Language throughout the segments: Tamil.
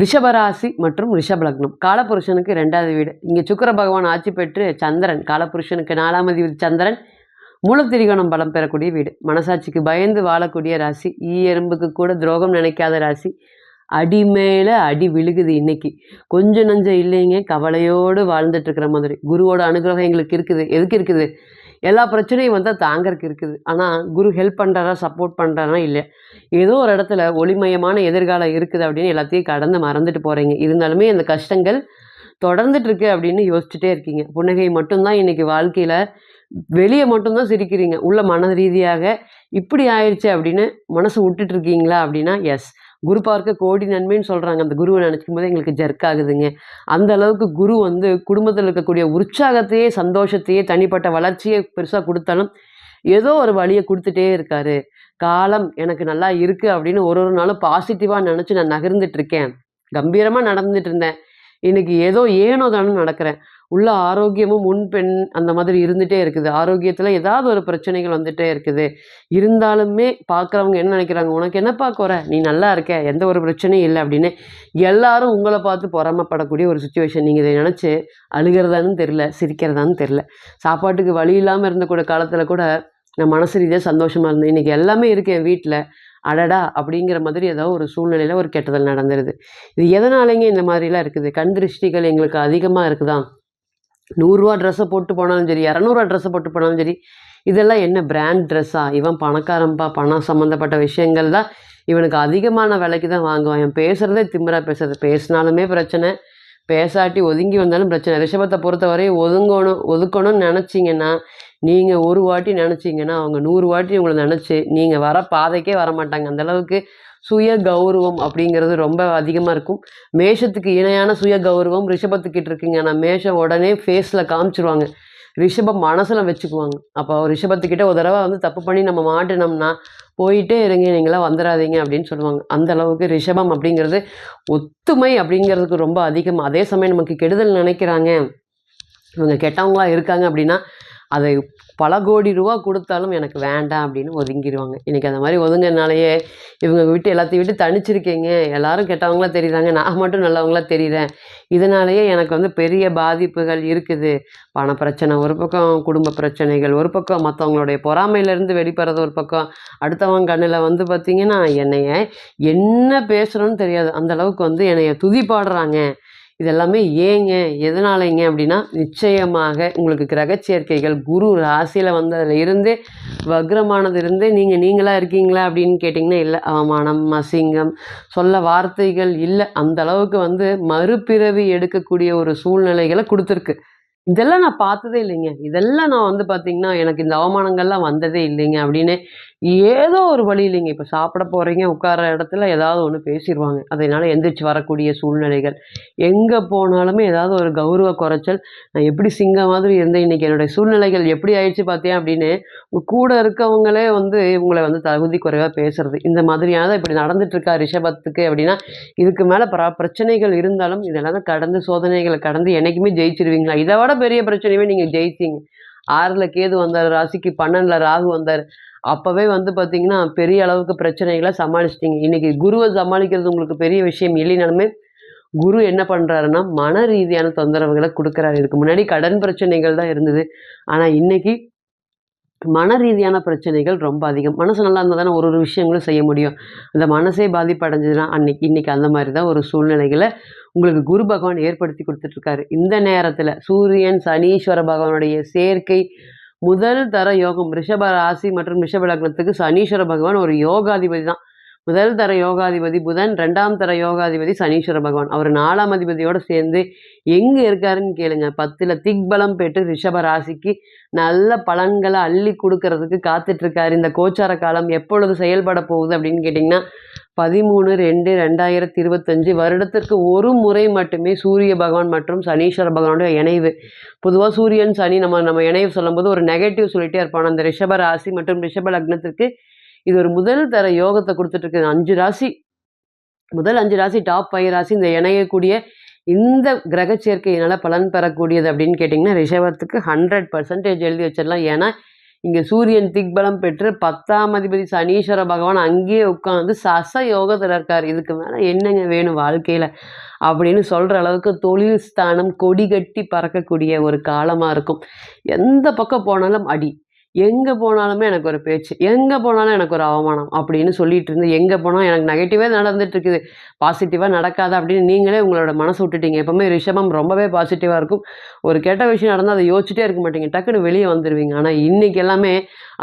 ரிஷபராசி மற்றும் ரிஷபலக்னம். காலபுருஷனுக்கு ரெண்டாவது வீடு. இங்கே சுக்கர பகவான் ஆட்சி பெற்று சந்திரன். காலபுருஷனுக்கு நாலாம் அதிபதி சந்திரன். மூலத்திரிகோணம் பலம் பெறக்கூடிய வீடு. மனசாட்சிக்கு பயந்து வாழக்கூடிய ராசி. ஈ எறும்புக்கு கூட துரோகம் நினைக்காத ராசி. அடி மேலே அடி விழுகுது இன்னைக்கு. கொஞ்சம் நஞ்சம் இல்லைங்க. கவலையோடு வாழ்ந்துட்டு இருக்கிற மாதிரி. குருவோட அனுகிரகம் எங்களுக்கு இருக்குது. எதுக்கு இருக்குது? எல்லா பிரச்சனையும் வந்தால் தாங்கறதுக்கு இருக்குது. ஆனால் குரு ஹெல்ப் பண்ணுறாரா சப்போர்ட் பண்ணுறாரா இல்லை ஏதோ ஒரு இடத்துல ஒளிமயமான எதிர்காலம் இருக்குது அப்படின்னு எல்லாத்தையும் கடந்து மறந்துட்டு போகிறீங்க இருந்தாலுமே அந்த கஷ்டங்கள் தொடர்ந்துட்டு இருக்கு அப்படின்னு யோசிச்சுட்டே இருக்கீங்க. புன்னகை மட்டும்தான் இன்றைக்கி வாழ்க்கையில் வெளியே மட்டும்தான் சிரிக்கிறீங்க. உள்ள மன ரீதியாக இப்படி ஆயிடுச்சு அப்படின்னு மனசு விட்டுட்டு இருக்கீங்களா அப்படின்னா எஸ் குரு பார்க்க கோடி நன்மைன்னு சொல்கிறாங்க அந்த குருவை நினச்சிக்கும் போது எங்களுக்கு ஜர்க் ஆகுதுங்க. அந்த அளவுக்கு குரு வந்து குடும்பத்தில் இருக்கக்கூடிய உற்சாகத்தையே சந்தோஷத்தையே தனிப்பட்ட வளர்ச்சியை பெருசாக கொடுத்தாலும் ஏதோ ஒரு வழியை கொடுத்துட்டே இருக்காரு. காலம் எனக்கு நல்லா இருக்குது அப்படின்னு ஒரு ஒரு நாளும் பாசிட்டிவாக நினச்சி நான் நகர்ந்துட்டு இருக்கேன். கம்பீரமாக நடந்துட்டு இருந்தேன். இன்னைக்கு ஏதோ ஏனோ தானோ நடக்கிறேன். உள்ள ஆரோக்கியமும் முன்பெண் அந்த மாதிரி இருந்துகிட்டே இருக்குது. ஆரோக்கியத்தில் ஏதாவது ஒரு பிரச்சனைகள் வந்துகிட்டே இருக்குது. இருந்தாலுமே பார்க்குறவங்க என்ன நினைக்கிறாங்க? உனக்கு என்னப்பா குறை? நீ நல்லா இருக்க எந்த ஒரு பிரச்சனையும் இல்லை அப்படின்னு எல்லாரும் உங்களை பார்த்து பொறாமப்படக்கூடிய ஒரு சுச்சுவேஷன் நீங்கள் இதை நினச்சி அழுகிறதான்னு தெரில சிரிக்கிறதான்னு தெரில சாப்பாட்டுக்கு வழி இல்லாமல் இருந்த கூட காலத்தில் கூட நான் மனசு ரீதியாக சந்தோஷமாக இருந்தேன். இன்றைக்கி எல்லாமே இருக்கேன் வீட்டில் அடடா! அப்படிங்கிற மாதிரி ஏதோ ஒரு சூழ்நிலையில் ஒரு கெட்டதல் நடந்துருது. இது எதனாலேங்க இந்த மாதிரிலாம் இருக்குது? கண் திருஷ்டிகள் எங்களுக்கு அதிகமாக இருக்குதா நூறுரூவா ட்ரெஸ்ஸை போட்டு போனாலும் சரி இரநூறுவா ட்ரெஸ்ஸை போட்டு போனாலும் சரி இதெல்லாம் என்ன பிராண்ட் ட்ரெஸ்ஸா இவன் பணக்காரன்பா பணம் சம்மந்தப்பட்ட விஷயங்கள் தான் இவனுக்கு அதிகமான விலைக்கு தான் வாங்குவான். இவன் பேசுகிறதே திமிரா பேசுறது. பேசினாலுமே பிரச்சனை. பேசாட்டி ஒதுங்கி வந்தாலும் பிரச்சனை. ரிஷபத்தை பொறுத்தவரை ஒதுங்கணும் ஒதுக்கணும்னு நினச்சிங்கன்னா நீங்கள் ஒரு வாட்டி நினச்சிங்கன்னா அவங்க நூறு வாட்டி உங்களை நினச்சி நீங்கள் வர பாதைக்கே வர மாட்டாங்க சுய கௌரவம் அப்படிங்கிறது ரொம்ப அதிகமாக இருக்கும். மேஷத்துக்கு இணையான சுய கௌரவம் ரிஷபத்துக்கிட்ட இருக்குங்க. ஆனால் மேஷம் உடனே ஃபேஸில் காமிச்சிருவாங்க. ரிஷபம் மனசில் வச்சுக்குவாங்க. அப்போ ரிஷபத்துக்கிட்ட ஒரு தடவை வந்து தப்பு பண்ணி நம்ம மாட்டினோம்னா போயிட்டே இருங்க நீங்களாம் வந்துடாதீங்க அப்படின்னு சொல்லுவாங்க. அந்த அளவுக்கு ரிஷபம் அப்படிங்கிறது ஒத்துமை அப்படிங்கிறதுக்கு ரொம்ப அதிகம். அதே சமயம் நமக்கு கெடுதல் நினைக்கிறாங்க. இவங்க கெட்டவங்களா இருக்காங்க அப்படின்னா அதை பல கோடி ரூபா கொடுத்தாலும் எனக்கு வேண்டாம் அப்படின்னு ஒதுங்கிடுவாங்க இன்றைக்கி அந்த மாதிரி ஒதுங்கனாலேயே இவங்க விட்டு எல்லாத்தையும் விட்டு தனிச்சிருக்கீங்க. எல்லாரும் கெட்டவங்களாம் தெரியுறாங்க. நான் மட்டும் நல்லவங்களா தெரியுறேன். இதனாலேயே எனக்கு வந்து பெரிய பாதிப்புகள் இருக்குது. பண பிரச்சனை ஒரு பக்கம் குடும்ப பிரச்சனைகள் ஒரு பக்கம் மற்றவங்களுடைய பொறாமையிலேருந்து வெளிப்படுறது ஒரு பக்கம். அடுத்தவங்க கண்ணில் வந்து பார்த்திங்கன்னா என்னைய என்ன பேசுகிறோன்னு தெரியாது. அந்தளவுக்கு வந்து என்னைய துதி பாடுறாங்க. இதெல்லாமே ஏங்க? எதனாலங்க? அப்படின்னா நிச்சயமாக உங்களுக்கு கிரக சேர்க்கைகள் குரு ராசியில் வந்ததில் இருந்தே வக்ரமானது இருந்து நீங்கள் நீங்களாக இருக்கீங்களா அப்படின்னு கேட்டிங்கன்னா இல்லை. அவமானம் அசிங்கம் சொல்ல வார்த்தைகள் இல்லை. அந்த அளவுக்கு வந்து மறுபிறவி எடுக்கக்கூடிய ஒரு சூழ்நிலைகளை கொடுத்துருக்கு. இதெல்லாம் நான் பார்த்ததே இல்லைங்க. இதெல்லாம் நான் வந்து பார்த்தீங்கன்னா எனக்கு இந்த அவமானங்கள்லாம் வந்ததே இல்லைங்க அப்படின்னு ஏதோ ஒரு வழி இல்லைங்க இப்போ சாப்பிட போகிறீங்க உட்கார இடத்துல ஏதாவது ஒன்று பேசிடுவாங்க அதனால் எந்திரிச்சு வரக்கூடிய சூழ்நிலைகள். எங்கே போனாலுமே ஏதாவது ஒரு கௌரவ குறைச்சல். நான் எப்படி சிங்கம் மாதிரி இருந்தேன் இன்றைக்கி என்னுடைய சூழ்நிலைகள் எப்படி ஆயிடுச்சு பார்த்தேன் அப்படின்னு கூட இருக்கவங்களே வந்து உங்களை வந்து தகுதி குறைவாக பேசுறது. இந்த மாதிரியான இப்படி நடந்துட்டுருக்கா ரிஷபத்துக்கு அப்படின்னா இதுக்கு மேலே பிர பிரச்சனைகள் இருந்தாலும் இதெல்லாம் கடந்து சோதனைகளை கடந்து என்றைக்குமே ஜெயிச்சிருவீங்களா? இதை விட பெரிய பிரச்சனையுமே நீங்கள் ஜெயிச்சிங்க. ஆறில் கேது வந்தார் ராசிக்கு பன்னெண்டில் ராகு வந்தார். அப்போவே வந்து பார்த்தீங்கன்னா பெரிய அளவுக்கு பிரச்சனைகளை சமாளிச்சிட்டிங்க. இன்றைக்கி குருவை சமாளிக்கிறது உங்களுக்கு பெரிய விஷயம் இல்லைனாலுமே குரு என்ன பண்ணுறாருன்னா மன ரீதியான தொந்தரவுகளை கொடுக்குறாரு. இதுக்கு முன்னாடி கடன் பிரச்சனைகள் தான் இருந்தது. ஆனால் இன்னைக்கு மன ரீதியான பிரச்சனைகள் ரொம்ப அதிகம். மனசு நல்லா இருந்தால் தானே ஒரு ஒரு விஷயங்களும் செய்ய முடியும். அந்த மனசே பாதிப்படைஞ்சதுன்னா அன்னைக்கு இன்னைக்கு அந்த மாதிரி தான் ஒரு சூழ்நிலைகளை உங்களுக்கு குரு பகவான் ஏற்படுத்தி கொடுத்துட்ருக்காரு இந்த நேரத்தில் சூரியன் சனீஸ்வர பகவானுடைய சேர்க்கை முதல் தர யோகம் ரிஷப ராசி மற்றும் ரிஷப லக்னத்துக்கு சனீஸ்வர பகவான் ஒரு யோகாதிபதி தான். முதல் தர யோகாதிபதி புதன் ரெண்டாம் தர யோகாதிபதி சனீஸ்வர பகவான். அவர் நாலாம் அதிபதியோடு சேர்ந்து எங்கே இருக்காருன்னு கேளுங்க. பத்தில் திக்பலம் பெற்று ரிஷப ராசிக்கு நல்ல பலன்களை அள்ளி கொடுக்கறதுக்கு காத்துட்ருக்காரு. இந்த கோச்சார காலம் எப்பொழுது செயல்பட போகுது அப்படின்னு கேட்டிங்கன்னா பதிமூணு ரெண்டு ரெண்டாயிரத்தி இருபத்தஞ்சு வருடத்திற்கு ஒரு முறை மட்டுமே சூரிய பகவான் மற்றும் சனீஸ்வர பகவானுடைய இணைவு. பொதுவாக சூரியன் சனி நம்ம நம்ம இணைவு சொல்லும்போது ஒரு நெகட்டிவ் சொல்லிட்டே இருப்பான். அந்த ரிஷப ராசி மற்றும் ரிஷப லக்னத்திற்கு இது ஒரு முதல் தர யோகத்தை கொடுத்துட்ருக்கு அஞ்சு ராசி. முதல் அஞ்சு ராசி டாப் பைய ராசி இந்த இணையக்கூடிய இந்த கிரக சேர்க்கையினால் பலன் பெறக்கூடியது அப்படின்னு கேட்டிங்கன்னா ரிஷபத்துக்கு ஹண்ட்ரட் பர்சன்டேஜ் எழுதி வச்சிடலாம். ஏன்னா இங்கே சூரியன் திக்பலம் பெற்று பத்தாம் அதிபதி சனீஸ்வர பகவான் அங்கேயே உட்காந்து சச யோகத்தில் இருக்கார். இதுக்கு மேலே என்னங்க வேணும் வாழ்க்கையில்? அப்படின்னு சொல்கிற அளவுக்கு தொழில் ஸ்தானம் கொடி கட்டி பறக்கக்கூடிய ஒரு காலமாக இருக்கும். எந்த பக்கம் போனாலும் அடி. எங்கே போனாலுமே எனக்கு ஒரு பேச்சு எங்கே போனாலும் எனக்கு ஒரு அவமானம் அப்படின்னு சொல்லிட்டு இருந்து எங்கே போனாலும் எனக்கு நெகட்டிவாக நடந்துட்டுருக்குது பாசிட்டிவாக நடக்காது அப்படின்னு நீங்களே உங்களோட மனசு விட்டுட்டீங்க. எப்பவுமே ரிஷபம் ரொம்பவே பாசிட்டிவாக இருக்கும். ஒரு கெட்ட விஷயம் நடந்தால் அதை யோசிச்சுட்டே இருக்க மாட்டீங்க. டக்குன்னு வெளியே வந்துடுவீங்க ஆனால் இன்றைக்கி எல்லாமே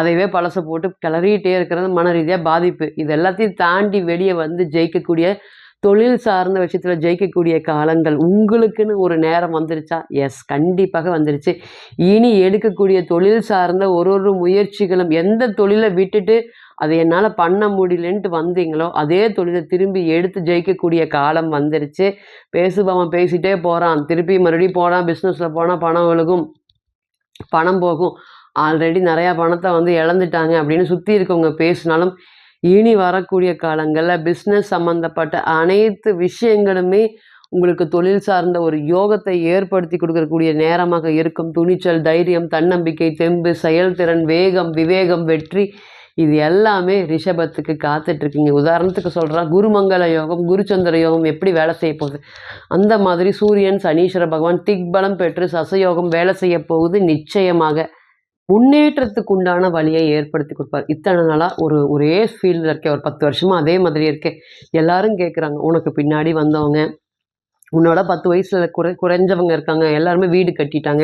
அதைவே பழசை போட்டு கிளறிட்டே இருக்கிறது மன ரீதியாக பாதிப்பு. இது எல்லாத்தையும் தாண்டி வெளியே வந்து ஜெயிக்கக்கூடிய தொழில் சார்ந்த விஷயத்தில் ஜெயிக்கக்கூடிய காலங்கள் உங்களுக்குன்னு ஒரு நேரம் வந்துருச்சா? எஸ் கண்டிப்பாக வந்துருச்சு. இனி எடுக்கக்கூடிய தொழில் சார்ந்த ஒரு ஒரு முயற்சிகளும் எந்த தொழிலை விட்டுட்டு அதை என்னால் பண்ண முடியலன்ட்டு வந்தீங்களோ அதே தொழிலை திரும்பி எடுத்து ஜெயிக்கக்கூடிய காலம் வந்துருச்சு. பேசுபவன் பேசிட்டே போகிறான் திருப்பி மறுபடியும் போனால் பிஸ்னஸில் போனால் பணம் விழுகும். பணம் போகும். ஆல்ரெடி நிறையா பணத்தை வந்து இழந்துட்டாங்க அப்படின்னு சுற்றி இருக்கவங்க பேசினாலும் இனி வரக்கூடிய காலங்களில் பிஸ்னஸ் சம்மந்தப்பட்ட அனைத்து விஷயங்களுமே உங்களுக்கு தொழில் சார்ந்த ஒரு யோகத்தை ஏற்படுத்தி கொடுக்கக்கூடிய நேரமாக இருக்கும். துணிச்சல் தைரியம் தன்னம்பிக்கை தெம்பு செயல்திறன் வேகம் விவேகம் வெற்றி இது எல்லாமே ரிஷபத்துக்கு காத்துட்ருக்கீங்க. உதாரணத்துக்கு சொல்கிறேன் குருமங்கள யோகம் குருச்சந்திர யோகம் எப்படி வேலை செய்ய போகுது? அந்த மாதிரி சூரியன் சனீஸ்வர பகவான் திக்பலம் பெற்று சசயோகம் வேலை செய்ய போகுது நிச்சயமாக. முன்னேற்றத்துக்கு உண்டான வழியை ஏற்படுத்தி கொடுப்பார். இத்தனை நாளாக ஒரு ஒரே ஃபீல்டில் இருக்கேன். ஒரு பத்து வருஷமாக அதே மாதிரி இருக்கேன். எல்லாரும் கேட்குறாங்க உனக்கு பின்னாடி வந்தவங்க உன்னோட பத்து வயசில் குறை குறைஞ்சவங்க இருக்காங்க. எல்லாருமே வீடு கட்டிட்டாங்க.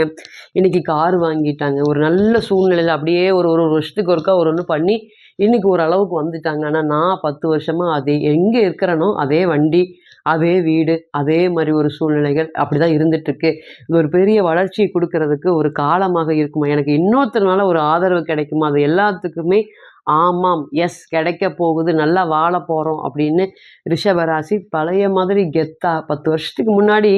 இன்னைக்கு கார் வாங்கிட்டாங்க. ஒரு நல்ல சூழ்நிலையில் அப்படியே ஒரு ஒரு வருஷத்துக்கு ஒருக்கா ஒரு ஒன்று பண்ணி இன்னைக்கு ஓரளவுக்கு வந்துட்டாங்க. ஆனால் நான் பத்து வருஷமாக அதே எங்கே இருக்கிறேனோ அதே வண்டி அதே வீடு அதே மாதிரி ஒரு சூழ்நிலைகள் அப்படி தான் இருந்துகிட்ருக்கு இது ஒரு பெரிய வளர்ச்சியை கொடுக்கறதுக்கு ஒரு காலமாக இருக்குமா? எனக்கு இன்னொருத்தனால ஒரு ஆதரவு கிடைக்குமா? அது எல்லாத்துக்குமே ஆமாம் எஸ் கிடைக்க போகுது நல்லா வாழ போகிறோம் அப்படின்னு ரிஷபராசி பழைய மாதிரி கெத்தா. பத்து வருஷத்துக்கு முன்னாடி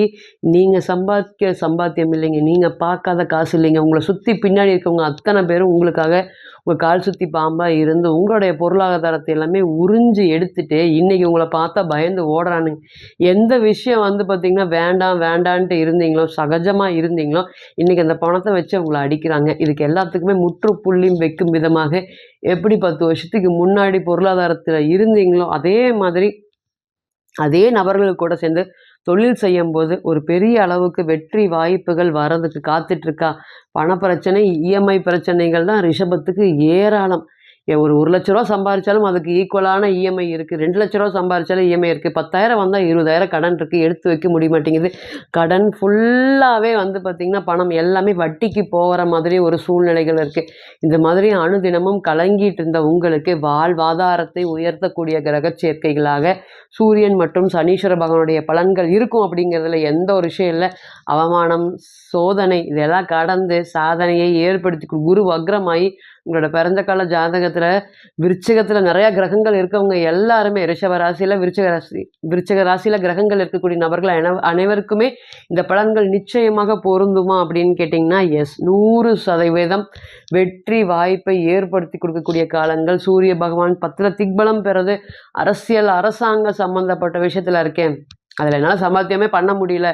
நீங்கள் சம்பாதிக்க சம்பாத்தியம் இல்லைங்க. நீங்கள் பார்க்காத காசு இல்லைங்க. உங்களை சுற்றி பின்னாடி இருக்கவங்க அத்தனை பேரும் உங்களுக்காக உங்கள் கால் சுற்றி பாம்பாக இருந்து உங்களுடைய பொருளாதாரத்தை எல்லாமே உறிஞ்சு எடுத்துகிட்டு இன்றைக்கி உங்களை பார்த்தா பயந்து ஓடுறானுங்க. எந்த விஷயம் வந்து பார்த்திங்கன்னா வேண்டாம் வேண்டான்ட்டு இருந்தீங்களோ சகஜமாக இருந்தீங்களோ இன்றைக்கி அந்த பணத்தை வச்சு உங்களை அடிக்கிறாங்க. இதுக்கு எல்லாத்துக்குமே முற்றுப்புள்ளியும் வைக்கும் விதமாக எப்படி பத்து வருஷத்துக்கு முன்னாடி பொருளாதாரத்தில் இருந்தீங்களோ அதே மாதிரி அதே நபர்கள் கூட சேர்ந்து தொழில் செய்யும்போது ஒரு பெரிய அளவுக்கு வெற்றி வாய்ப்புகள் வர்றதுக்கு காத்துட்ருக்கா பணப்பிரச்சனை இஎம்ஐ பிரச்சனைகள் தான் ரிஷபத்துக்கு ஏராளம். ஒரு ஒரு லட்ச ரூபா சம்பாரித்தாலும் அதுக்கு ஈக்குவலான இஎம்ஐ இருக்குது ரெண்டு லட்ச ரூபா சம்பாதிச்சாலும் இஎம்ஐ இருக்குது பத்தாயிரம் வந்தால் இருபதாயிரம் கடன் இருக்குது எடுத்து வைக்க முடிய மாட்டேங்குது. கடன் ஃபுல்லாகவே வந்து பார்த்திங்கன்னா பணம் எல்லாமே வட்டிக்கு போகிற மாதிரி ஒரு சூழ்நிலைகள் இருக்குது இந்த மாதிரி அணுதினமும் கலங்கிட்டு இருந்த உங்களுக்கு வாழ்வாதாரத்தை உயர்த்தக்கூடிய கிரக சேர்க்கைகளாக சூரியன் மற்றும் சனீஸ்வர பகவானுடைய பலன்கள் இருக்கும் அப்படிங்கிறதுல எந்த ஒரு விஷயம் இல்லை. அவமானம் சோதனை இதெல்லாம் கடந்து சாதனையை ஏற்படுத்தி குரு வக்ரமாகி உங்களோட பிறந்த கால ஜாதகத்தை ஜாதகத்தில் விருச்சிகத்தில் நிறையா கிரகங்கள் இருக்கவங்க எல்லாருமே ரிஷப ராசியில் விருச்சக ராசி விருச்சக ராசியில் கிரகங்கள் இருக்கக்கூடிய நபர்கள் அனைவருக்குமே இந்த பலன்கள் நிச்சயமாக பொருந்துமா அப்படின்னு கேட்டிங்கன்னா எஸ் நூறு சதவீதம் வெற்றி வாய்ப்பை ஏற்படுத்தி கொடுக்கக்கூடிய காலங்கள். சூரிய பகவான் பத்தில் திக்பலம் பெறது. அரசியல் அரசாங்க சம்மந்தப்பட்ட விஷயத்தில் இருக்கேன். அதில் என்னால் சம்பாத்தியமே பண்ண முடியல.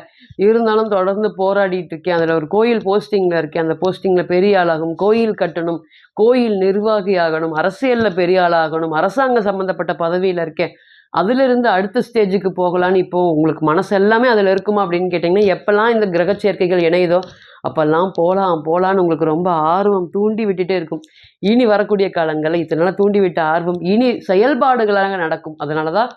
இருந்தாலும் தொடர்ந்து போராடிட்டு இருக்கேன். அதில் ஒரு கோயில் போஸ்டிங்கில் இருக்கேன். அந்த போஸ்டிங்கில் பெரிய ஆளாகும். கோயில் கட்டணும் கோயில் நிர்வாகி ஆகணும் அரசியலில் பெரிய ஆளாகணும் அரசாங்க சம்மந்தப்பட்ட பதவியில் இருக்கேன். அதிலிருந்து அடுத்த ஸ்டேஜுக்கு போகலான்னு இப்போது உங்களுக்கு மனசு எல்லாமே அதில் இருக்குமா அப்படின்னு கேட்டிங்கன்னா எப்போல்லாம் இந்த கிரக சேர்க்கைகள் இணையுதோ அப்போல்லாம் போகலாம் போகலான்னு உங்களுக்கு ரொம்ப ஆர்வம் தூண்டி விட்டுட்டே இருக்கும். இனி வரக்கூடிய காலங்களில் இத்தனை நாள் தூண்டி விட்ட ஆர்வம் இனி செயல்பாடுகளாக நடக்கும். அதனால தான்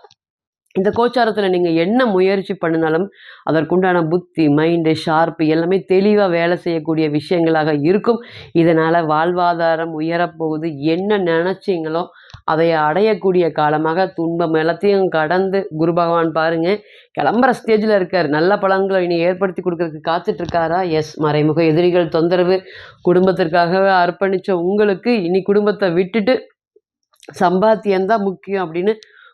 இந்த கோச்சாரத்தில் நீங்கள் என்ன முயற்சி பண்ணினாலும் அதற்குண்டான புத்தி மைண்டு ஷார்ப்பு எல்லாமே தெளிவாக வேலை செய்யக்கூடிய விஷயங்களாக இருக்கும். இதனால் வாழ்வாதாரம் உயரப்போகுது. என்ன நினச்சிங்களோ அதை அடையக்கூடிய காலமாக துன்பம் எல்லாத்தையும் கடந்து குரு பகவான் பாருங்கள் கிளம்புற ஸ்டேஜில் இருக்கார். நல்ல பலன்களை இனி ஏற்படுத்தி கொடுக்கறதுக்கு காத்துட்ருக்காரா? எஸ் மறைமுக எதிரிகள் தொந்தரவு குடும்பத்திற்காகவே அர்ப்பணித்த உங்களுக்கு இனி குடும்பத்தை விட்டுட்டு சம்பாத்தியம்தான் முக்கியம் அப்படின்னு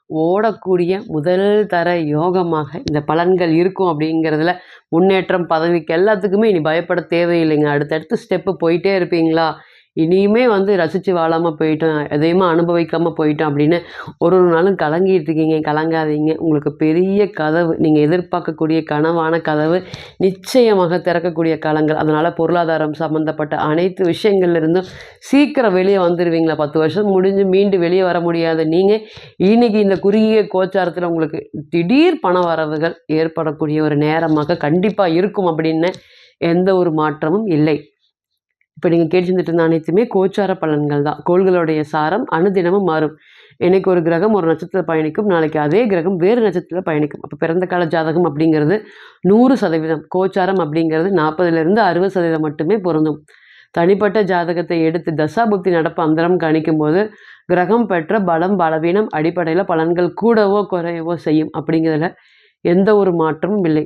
ஓடக்கூடிய முதல் தர யோகமாக இந்த பலன்கள் இருக்கும் அப்படிங்கிறதுல முன்னேற்றம் பதவிக்கு எல்லாத்துக்குமே இனி பயப்பட தேவையில்லைங்க. அடுத்தடுத்து ஸ்டெப்பு போயிட்டே இருப்பீங்களா? இனியுமே வந்து ரசித்து வாழாமல் போயிட்டோம் எதையுமே அனுபவிக்காமல் போயிட்டோம் அப்படின்னு ஒரு ஒரு நாளும் கலங்கிட்டு இருக்கீங்க கலங்காதீங்க. உங்களுக்கு பெரிய கதவு நீங்கள் எதிர்பார்க்கக்கூடிய கனவான கதவு நிச்சயமாக திறக்கக்கூடிய காலங்கள். அதனால் பொருளாதாரம் சம்மந்தப்பட்ட அனைத்து விஷயங்கள்ல இருந்தும் சீக்கிரம் வெளியே வந்துடுவீங்களா பத்து வருஷம் முடிஞ்சு மீண்டு வெளியே வர முடியாத. நீங்கள் இன்னைக்கு இந்த குறுகிய கோச்சாரத்தில் உங்களுக்கு திடீர் பண வரவுகள் ஏற்படக்கூடிய ஒரு நேரமாக கண்டிப்பாக இருக்கும் அப்படின்னு எந்த ஒரு மாற்றமும் இல்லை. இப்போ நீங்கள் கேட்டிருந்துட்டு இருந்த அனைத்துமே கோச்சார பலன்கள் தான். கோள்களுடைய சாரம் அனுதினமும் மாறும். இன்னைக்கு ஒரு கிரகம் ஒரு நட்சத்திரத்தில் பயணிக்கும் நாளைக்கு அதே கிரகம் வேறு நட்சத்திரத்தில் பயணிக்கும். அப்போ பிறந்த கால ஜாதகம் அப்படிங்கிறது நூறு சதவீதம். கோச்சாரம் அப்படிங்கிறது நாற்பதுலேருந்து அறுபது சதவீதம் மட்டுமே பொருந்தும். தனிப்பட்ட ஜாதகத்தை எடுத்து தசாபுக்தி நடப்பு அந்தரம் கணிக்கும் போது கிரகம் பெற்ற பலம் பலவீனம் அடிப்படையில் பலன்கள் கூடவோ குறையவோ செய்யும் அப்படிங்கிறதுல எந்த ஒரு மாற்றமும் இல்லை.